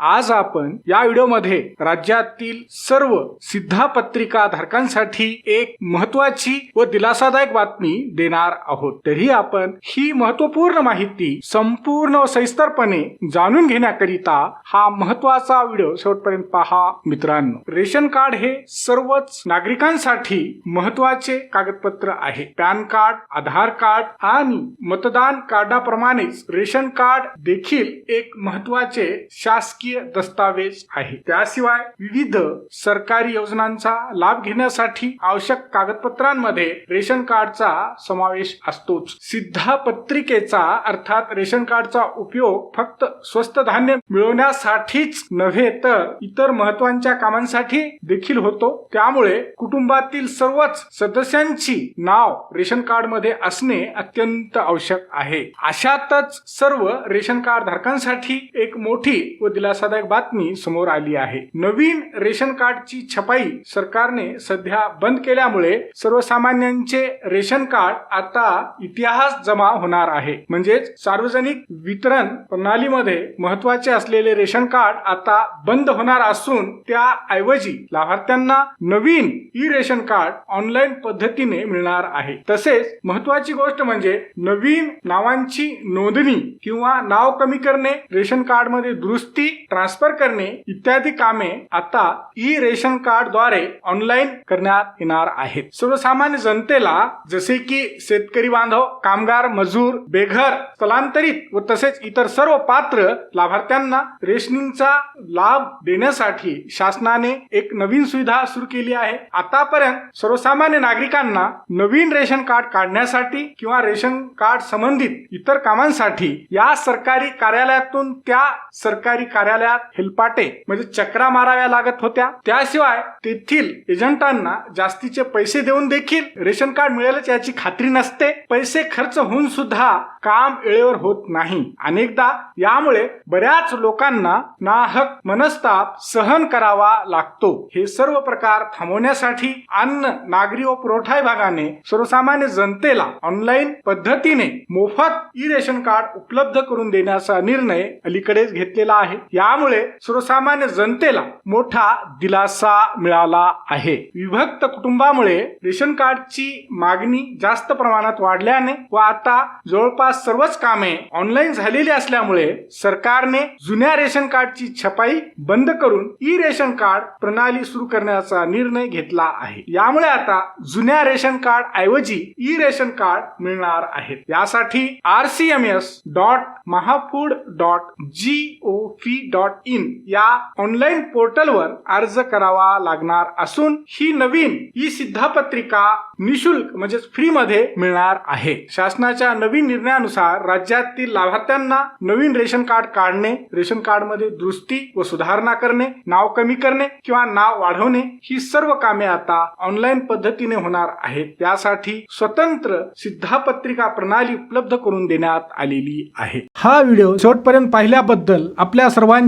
आज आपण या व्हिडिओमध्ये राज्यातील सर्व सिद्धापत्रिका धारकांसाठी एक महत्वाची व दिलासादायक बातमी देणार आहोत. तरी आपण ही महत्त्वपूर्ण माहिती संपूर्ण व सविस्तरपणे जाणून घेण्याकरिता हा महत्त्वाचा व्हिडिओ शेवटपर्यंत पहा. मित्रांनो रेशन कार्ड हे सर्वच नागरिकांसाठी महत्त्वाचे कागदपत्र आहे. पॅन कार्ड आधार कार्ड आणि मतदान कार्डाप्रमाणेच रेशन कार्ड देखील एक महत्त्वाचे शासकीय दस्तावेज आहे. त्याशिवाय विविध सरकारी योजनांचा लाभ घेण्यासाठी आवश्यक कागदपत्रांमध्ये रेशन कार्डचा समावेश असतोच. सिद्धा पत्रिकेचा अर्थात रेशन कार्डचा उपयोग फक्त स्वस्त धान्य मिळवण्यासाठीच नव्हे तर इतर महत्त्वाच्या कामांसाठी देखील होतो. त्यामुळे कुटुंबातील सर्वच सदस्यांची नाव रेशन कार्डमध्ये असणे अत्यंत आवश्यक आहे. अशातच सर्व रेशन कार्ड धारकांसाठी एक मोठी व दिलासादायक बातमी समोर आली आहे. नवीन रेशन कार्डची छपाई सरकारने सध्या बंद केल्यामुळे सर्वसामान्यांचे रेशन कार्ड आता इतिहास जमा होणार आहे. म्हणजेच सार्वजनिक वितरण प्रणालीमध्ये महत्त्वाचे असलेले रेशन कार्ड आता बंद होणार असून त्याऐवजी लाभार्थ्यांना नवीन ई रेशन कार्ड ऑनलाईन पद्धतीने मिळणार आहे. तसेच महत्वाची गोष्ट म्हणजे नवीन नावांची नोंदणी किंवा नाव कमी करणे रेशन कार्डमध्ये दुरुस्ती ट्रान्सफर करणे इत्यादी कामे आता ई रेशन कार्डद्वारे ऑनलाईन करण्यात येणार आहेत. सर्वसामान्य जनतेला जसे की शेतकरी बांधव कामगार मजूर बेघर स्थलांतरित व तसेच इतर सर्व पात्र लाभार्थ्यांना रेशनिंगचा लाभ देण्यासाठी शासनाने एक नवीन सुविधा सुरू केली आहे. आतापर्यंत सर्वसामान्य नागरिकांना नवीन रेशन कार्ड काढण्यासाठी किंवा रेशन कार्ड संबंधित इतर कामांसाठी या सरकारी कार्यालयातून त्या सरकारी कार्यालयात हिलपाटे म्हणजे चक्रा माराव्या लागत होत्या. त्याशिवाय तेथील एजंटांना जास्तीचे पैसे देऊन देखील रेशन कार्ड मिळेलच याची खात्री नसते. पैसे खर्च होऊन सुद्धा काम वेळेवर होत नाही. अनेकदा यामुळे बऱ्याच लोकांना नाहक मनस्ताप सहन करावा लागतो. हे सर्व प्रकार थांबवण्यासाठी अन्न नागरी व पुरवठा विभागाने सर्वसामान्य जनतेला ऑनलाईन पद्धतीने मोफत ई रेशन कार्ड उपलब्ध करून देण्याचा निर्णय अलीकडेच घेतलेला आहे. त्यामुळे सर्वसामान्य जनतेला मोठा दिलासा मिळाला आहे. विभक्त कुटुंबामुळे रेशन कार्डची मागणी जास्त प्रमाणात वाढल्याने व आता जवळपास सर्वच कामे ऑनलाईन झालेली असल्यामुळे सरकारने जुन्या रेशन कार्डची छपाई बंद करून ई रेशन कार्ड प्रणाली सुरू करण्याचा निर्णय घेतला आहे. यामुळे आता जुन्या रेशन कार्ड ऐवजी ई रेशन कार्ड मिळणार आहेत. यासाठी R C M S dot Mahafood dot G O V dot in या ऑनलाईन पोर्टलवर अर्ज करावा लागणार असून ही नवीन ई सिद्धापत्रिका निशुल्क म्हणजे फ्री मध्ये मिळणार आहे. शासनाच्या नवीन निर्णयानुसार राज्यातील लाभार्थ्यांना नवीन रेशन कार्ड काढणे रेशन कार्डमध्ये दुरुस्ती व सुधारणा करणे नाव कमी करणे किंवा नाव वाढवणे ही सर्व कामे आता ऑनलाईन पद्धतीने होणार आहेत. त्यासाठी स्वतंत्र सिद्धापत्रिका प्रणाली उपलब्ध करून देण्यात आलेली आहे. हा व्हिडिओ शेवटपर्यंत पाहिल्याबद्दल आपल्या सर्वांनी